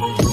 Bye.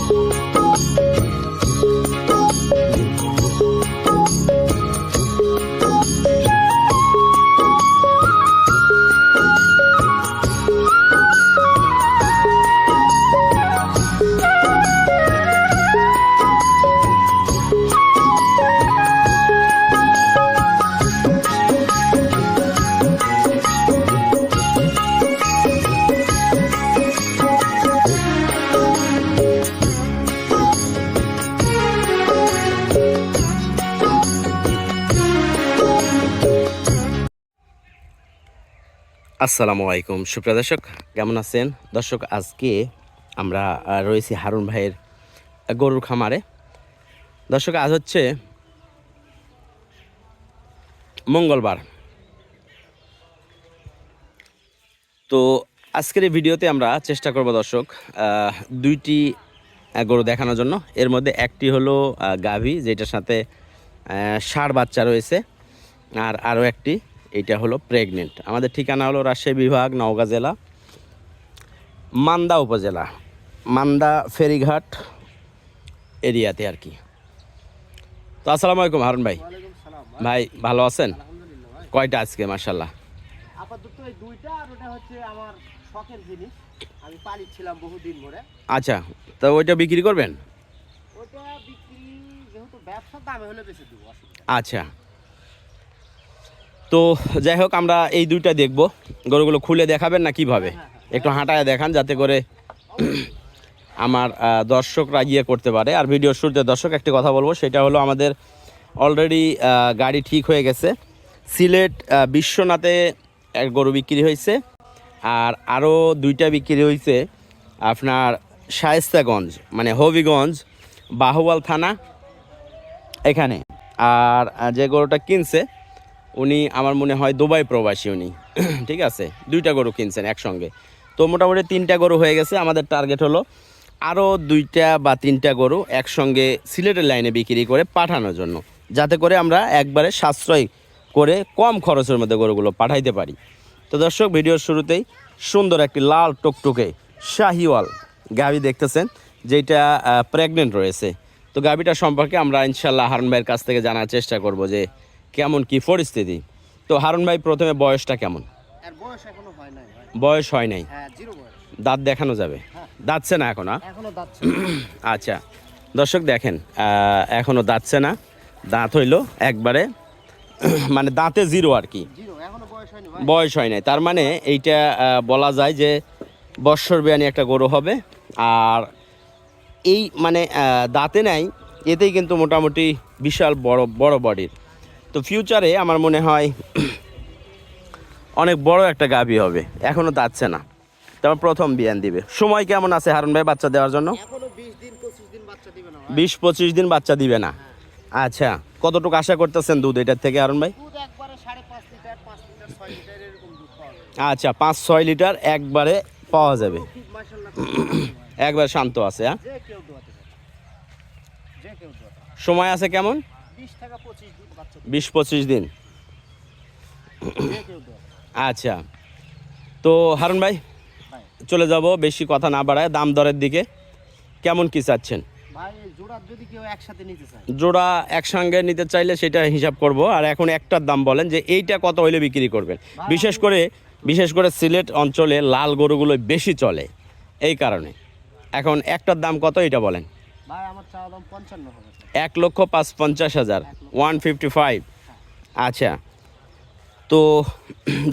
আসসালামু আলাইকুম। সুপ্রিয় দর্শক, কেমন আছেন? দর্শক, আজকে আমরা রয়েছি হারুন ভাইয়ের গরুর খামারে। দর্শক, আজ হচ্ছে মঙ্গলবার। তো আজকের এই ভিডিওতে আমরা চেষ্টা করব দর্শক দুইটি গরু দেখানোর জন্য। এর মধ্যে একটি হলো গাভী, যেটার সাথে ষাঁড় বাচ্চা রয়েছে, আর আরও একটি এটা হলো প্রেগনেন্ট আমাদের ঠিকানা হলো রাজশাহী বিভাগ নওগাঁ জেলা মান্দা উপজেলা মান্দা ফেরিঘাট এরিয়াতে আর কি। তো আসসালামু আলাইকুম হারুন ভাই। ভাই ভালো আছেন? কয়টা আজকে মার্শাল্লাহ আপাতত এই দুইটা আর ওটা হচ্ছে আমার শখের জিনিস। আমি পালিছিলাম বহুদিন ধরে। আচ্ছা তো ওইটা বিক্রি করবেন? ওটা বিক্রি যেহেতু ব্যবসা দামে হলে বেশি দেবো আচ্ছা। তো যাই হোক, আমরা এই দুইটা দেখব। গরুগুলো খুলে দেখাবেন না কীভাবে? একটু হাঁটায় দেখান যাতে করে আমার দর্শকরা ইয়ে করতে পারে। আর ভিডিও শুরুতে দর্শক, একটি কথা বলব, সেটা হলো আমাদের অলরেডি গাড়ি ঠিক হয়ে গেছে। সিলেট বিশ্বনাথে এক গরু বিক্রি হয়েছে। আর আরও দুইটা বিক্রি হয়েছে আপনার শায়েস্তাগঞ্জ মানে হবিগঞ্জ, বাহুয়াল থানা এখানে। আর যে গরুটা কিনছে উনি আমার মনে হয় দুবাই প্রবাসী উনি। ঠিক আছে? দুইটা গরু কিনছেন একসঙ্গে। তো মোটামুটি তিনটা গরু হয়ে গেছে। আমাদের টার্গেট হলো আরও দুইটা বা তিনটা গরু একসঙ্গে সিলেটের লাইনে বিক্রি করে পাঠানোর জন্য, যাতে করে আমরা একবারে সাশ্রয় করে কম খরচের মধ্যে গরুগুলো পাঠাইতে পারি। তো দর্শক, ভিডিওর শুরুতেই সুন্দর একটি লাল টুকটুকে শাহিওয়াল গাভি দেখতেছেন, যেটা প্রেগনেন্ট রয়েছে। তো গাভিটা সম্পর্কে আমরা ইনশাল্লাহ হারুন ভাইয়ের কাছ থেকে জানার চেষ্টা করব যে কেমন কি পরিস্থিতি? তো হারুন ভাই প্রথমে বয়সটা কেমন? বয়স হয় নাই হয় দাঁত দেখানো যাবে? হ্যাঁ। দাঁতছে না এখন আচ্ছা দর্শক দেখেন আহ, এখনও দাঁতছে না। দাঁত হইল একবারে মানে দাঁতে জিরো আর কি। বয়স হয় নাই। তার মানে এইটা বলা যায় যে বৎসর বিয়ানি একটা গরু হবে। আর এই মানে দাঁতে নাই এতেই কিন্তু মোটামুটি বিশাল বড় বড় বডির তো ফিউচারে আমার মনে হয় অনেক বড় একটা গাভী হবে। এখনও দাঁতছে না। তারপর প্রথম বিয়ান দিবে। সময় কেমন আছে হারুন ভাই বাচ্চা দেওয়ার জন্য? বিশ পঁচিশ দিন বাচ্চা দিবে না না। আচ্ছা কতটুকু আশা করতেছেন দুধ এটার থেকে হারুন ভাই? আচ্ছা পাঁচ ছয় লিটার একবারে পাওয়া যাবে। একবার শান্ত আছে হ্যাঁ? সময় আছে কেমন? বিশ পঁচিশ দিন আচ্ছা। তো হারুন ভাই চলে যাব বেশি কথা না বাড়ায় দাম দরের দিকে। কেমন কি চাচ্ছেন? জোড়া একসঙ্গে নিতে চাইলে সেটা হিসাব করব। আর এখন একটার দাম বলেন যে এইটা কত হইলে বিক্রি করবেন? বিশেষ করে বিশেষ করে সিলেট অঞ্চলে লাল গরুগুলো বেশি চলে। এই কারণে। এখন একটার দাম কত এটা বলেন। ভাই আমার চাওয়া দাম পঞ্চান্ন হবে। এক লক্ষ পাঁচ পঞ্চাশ হাজার ওয়ান ফিফটি ফাইভ আচ্ছা তো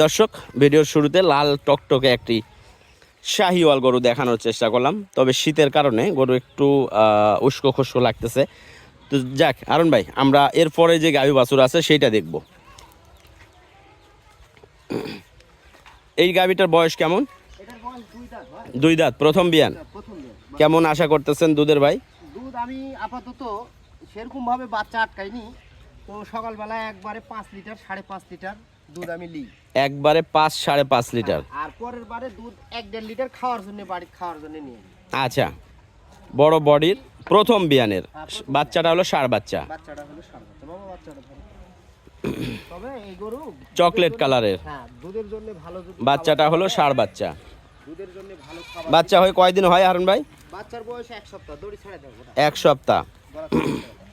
দর্শক ভিডিওর শুরুতে লাল টকটকে একটি শাহিওয়াল গরু দেখানোর চেষ্টা করলাম তবে শীতের কারণে গরু একটু উস্কো খুস্কো লাগতেছে। তো যাক আরুন ভাই আমরা এরপরে যে গাভী বাছুর আছে সেইটা দেখব। এই গাভীটার বয়স কেমন? দুই দাঁত প্রথম বিয়ান। কেমন আশা করতেছেন দুধের ভাই? দুধ আমি আপাতত সেরকম ভাবে বাচ্চা আটকাইনি তো সকালবেলা একবারে পাঁচ লিটার সাড়ে পাঁচ লিটার দুধ আমি লিই একবারে পাঁচ সাড়ে পাঁচ লিটার। আর পরের বারে দুধ এক দেড় লিটার খাওয়ার জন্য বাড়িতে খাওয়ার জন্য নিয়ে। আচ্ছা বড় বডির প্রথম বিয়ানের। বাচ্চাটা হলো ষাঁড় বাচ্চা। বাচ্চাটা হলো সাড়ে বাচ্চা বাবা বাচ্চাটা তবে এই গরু চকলেট কালারের। হ্যাঁ দুধের জন্য ভালো বাচ্চাটা হলো ষাঁড় বাচ্চা। দুধের জন্য ভালো খাবার বাচ্চা হয়ে কয়দিন হয় হারুন ভাই? বাচ্চার বয়স এক সপ্তাহ দড়ি ছেড়ে দেবো এক সপ্তাহ গলা থেকে ছেড়ে দাও।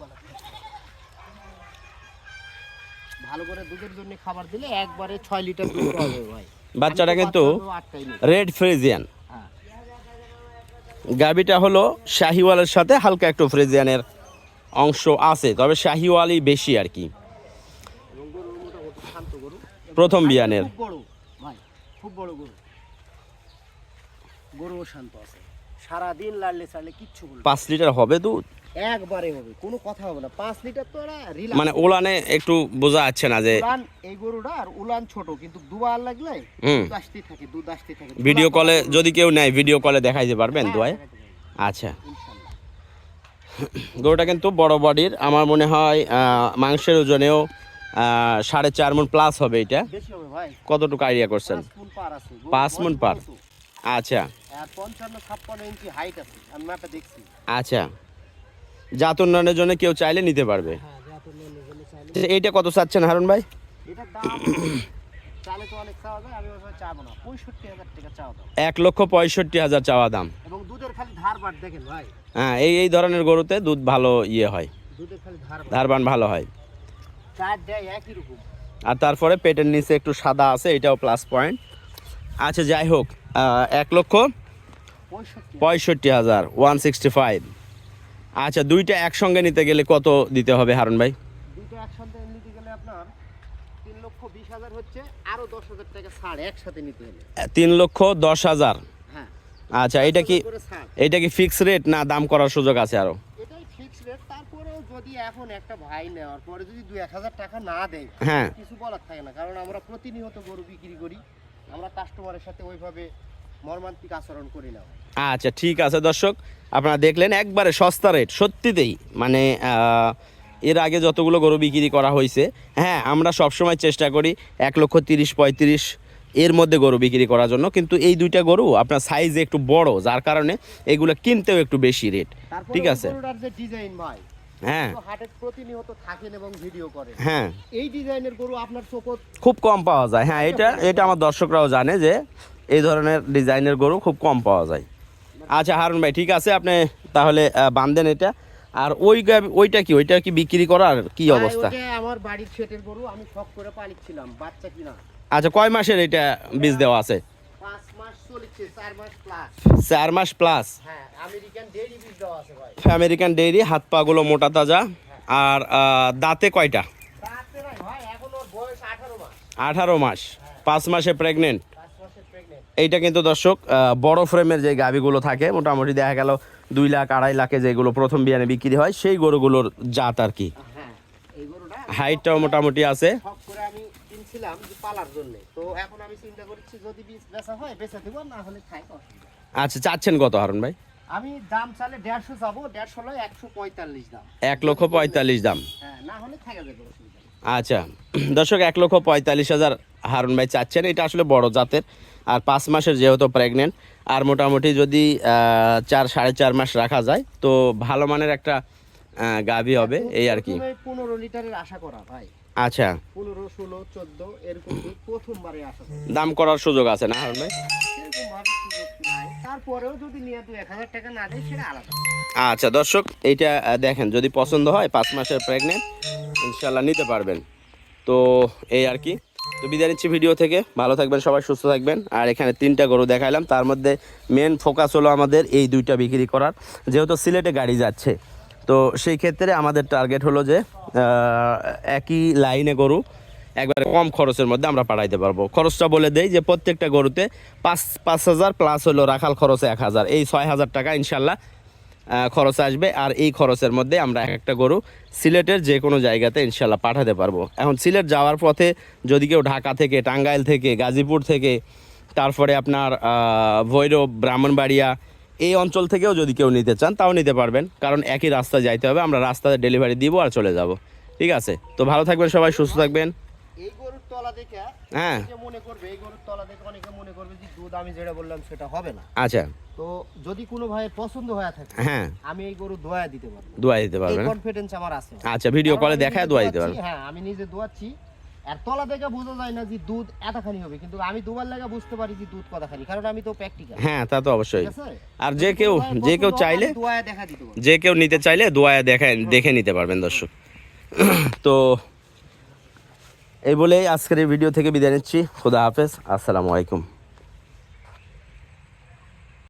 গলা থেকে। ভালো করে দুধের জন্য খাবার দিলে একবারে ছয় লিটার দুধ হবে ভাই। বাচ্চাটা কিন্তু। Red Friesian. হ্যাঁ। গাবিটা হলো শাহিওয়ালের সাথে হালকা একটু ফ্রিজিয়ানের অংশ আছে তবে শাহিওয়ালই বেশি আর কি। গরু প্রথম বিয়ানের। খুব বড় বড় গরু। শান্ত আছে। সারাদিন লাড়লে চাড়লে কিচ্ছু পাঁচ লিটার হবে দুধ? একবারে হবে কোনো কথা হবে না। পাঁচ লিটার তো এরা মানে ওলানে একটু বোঝা যাচ্ছে না যে উলান এই গরুটা আর উলান ছোট কিন্তু দুবার লাগলে হুম। দুধ আসতে থাকে। দুধ আসতে থাকে ভিডিও কলে যদি কেউ নেয় ভিডিও কলে দেখাইতে পারবেন হ্যাঁ, পারব, আচ্ছা। গরুটা কিন্তু বড় বডির আমার মনে হয় মাংসের ওজনেও সাড়ে চার মন প্লাস হবে এটা। কতটুকু আইডিয়া করছেন? পাঁচ মণ পার। আচ্ছা। আচ্ছা। জাত উন্নয়নের জন্য কেউ চাইলে নিতে পারবে। হ্যাঁ এইটা কত চাচ্ছেন হারুন ভাই? এক লক্ষ পঁয়ষট্টি হাজার চাওয়া দাম। হ্যাঁ এই এই ধরনের গরুতে দুধ ভালো ইয়ে হয়। ধারবান ভালো হয়। আর তারপরে পেটের নিচে একটু সাদা আছে এটাও প্লাস পয়েন্ট আচ্ছা যাই হোক এক লক্ষ পঁয়ষট্টি। হাজার ওয়ান সিক্সটি ফাইভ আচ্ছা দুইটা একসঙ্গে নিতে গেলে কত দিতে হবে হারুন ভাই? একসাথে নিতে গেলে আপনার তিন লক্ষ বিশ হাজার হচ্ছে আরও দশ হাজার টাকা ছাড় একসাথে নিতে হলে। তিন লক্ষ দশ হাজার? হ্যাঁ। আচ্ছা এটা কি এটা কি ফিক্স রেট না দাম করার সুযোগ আছে আরও? এটাই ফিক্স রেট তারপরেও যদি এখন একটা ভাই নেওয়ার পরে যদি দুই এক হাজার টাকা না দেয় হ্যাঁ। কিছু বলার থাকে না কারণ আমরা প্রতিনিয়ত গরু বিক্রি করি আমরা কাস্টমারের সাথে ওইভাবে মর্মান্তিক আচরণ করি না আচ্ছা ঠিক আছে দর্শক। আপনারা দেখলেন একবারে সস্তা রেট সত্যিতেই। মানে এর আগে যতগুলো গরু বিক্রি করা হয়েছে হ্যাঁ আমরা সবসময় চেষ্টা করি এক লক্ষ তিরিশ পঁয়ত্রিশ এর মধ্যে গরু বিক্রি করার জন্য। কিন্তু এই দুইটা গরু আপনার সাইজ একটু বড় যার কারণে এগুলো কিনতেও একটু বেশি রেট ঠিক আছে? হ্যাঁ। প্রতিনিয়ত থাকেন এবং ভিডিও করেন। হ্যাঁ। এই ডিজাইনের গরু আপনার খুব কম পাওয়া যায়। হ্যাঁ এটা এটা আমার দর্শকরাও জানে যে এই ধরনের ডিজাইনের গরু খুব কম পাওয়া যায়। আচ্ছা হারুন ভাই ঠিক আছে আপনি তাহলে আহ, বান্ধেন এটা। আর ওই ওইটা কি? ওইটা কি বিক্রি করার কি অবস্থা? আমার বাড়ির সেটের গরু আমি শখ করে পালিছিলাম বাচ্চা কিনা। আচ্ছা কয় মাসের এটা বীজ দেওয়া আছে? চার মাস প্লাস হ্যাঁ আমেরিকান ডেইরি ডেইরি হাত মোটা তাজা। আর দাঁতে কয়টা? আঠারো মাস। পাঁচ মাসে প্রেগনেন্ট এইটা কিন্তু দর্শক বড় ফ্রেমের যে গাভিগুলো থাকে মোটামুটি দেখা গেল দুই লাখ আড়াই লাখে যেগুলো প্রথম বিয়ানে বিক্রি হয় সেই গরুগুলোর জাত আর কি। হ্যাঁ হাইটটাও মোটামুটি আছে। আচ্ছা চাচ্ছেন কত হারুন ভাই? আমি দাম চালে দেড়শো যাব দেড়শো নয় একশো পঁয়তাল্লিশ দাম। এক লক্ষ পঁয়তাল্লিশ দাম। হ্যাঁ না হলে থাকা যাবে আচ্ছা দর্শক এক লক্ষ পঁয়তাল্লিশ হাজার হারুন ভাই চাচ্ছেন। এটা আসলে বড় জাতের। আর পাঁচ মাসের যেহেতু প্রেগনেন্ট আর মোটামুটি যদি চার সাড়ে চার মাস রাখা যায় তো ভালো মানের একটা গাভী হবে এই আর কি। পনেরো লিটারের আশা করা ভাই। আচ্ছা। পনেরো ষোলো চোদ্দ এরকম প্রথমবারে করি। দাম করার সুযোগ আছে না ভাই? তারপরেও যদি নিয়ে দু এক হাজার টাকা না দেয় সেটা আলাদা। আচ্ছা দর্শক এইটা দেখেন যদি পছন্দ হয় পাঁচ মাসের প্রেগনেন্ট ইনশাল্লাহ নিতে পারবেন। তো এই আর কি। তো বিদায় নিচ্ছি ভিডিও থেকে। ভালো থাকবেন, সবাই সুস্থ থাকবেন। আর এখানে তিনটা গরু দেখাইলাম, তার মধ্যে মেন ফোকাস হলো আমাদের এই দুইটা বিক্রি করার। যেহেতু সিলেটে গাড়ি যাচ্ছে, তো সেই ক্ষেত্রে আমাদের টার্গেট হলো যে একই লাইনে গরু একবারে কম খরচের মধ্যে আমরা পাঠাইতে পারব। খরচটা বলে দেই যে প্রত্যেকটা গরুতে পাঁচ পাঁচ হাজার প্লাস হলো রাখাল খরচে এক হাজার। এই ছয় হাজার টাকা ইনশাল্লাহ খরচ আসবে আর এই খরচের মধ্যে আমরা এক একটা গরু সিলেটের যে কোনো জায়গাতে ইনশাল্লাহ পাঠাতে পারব। এখন সিলেট যাওয়ার পথে যদি কেউ ঢাকা থেকে, টাঙ্গাইল থেকে, গাজীপুর থেকে, তারপরে আপনার ভৈরব, ব্রাহ্মণবাড়িয়া এই অঞ্চল থেকেও যদি কেউ নিতে চান, তাও নিতে পারবেন। কারণ একই রাস্তায় যাইতে হবে, আমরা রাস্তাতে ডেলিভারি দিব আর চলে যাব। ঠিক আছে? তো ভালো থাকবেন সবাই, সুস্থ থাকবেন। হ্যাঁ। দুধ হবে আচ্ছা। হ্যাঁ। আচ্ছা, আর যে কিন্তু আমি দুবার বুঝতে পারি যে দুধ কারণ আমি তো হ্যাঁ তা তো অবশ্যই। আর যে কেউ যে কেউ চাইলে যে কেউ নিতে চাইলে দোয়া দেখে নিতে পারবেন দর্শক। তো এই বলেই আজকের এই ভিডিও থেকে বিদায় নিচ্ছি। খুদা হাফেজ। আসসালামু আলাইকুম।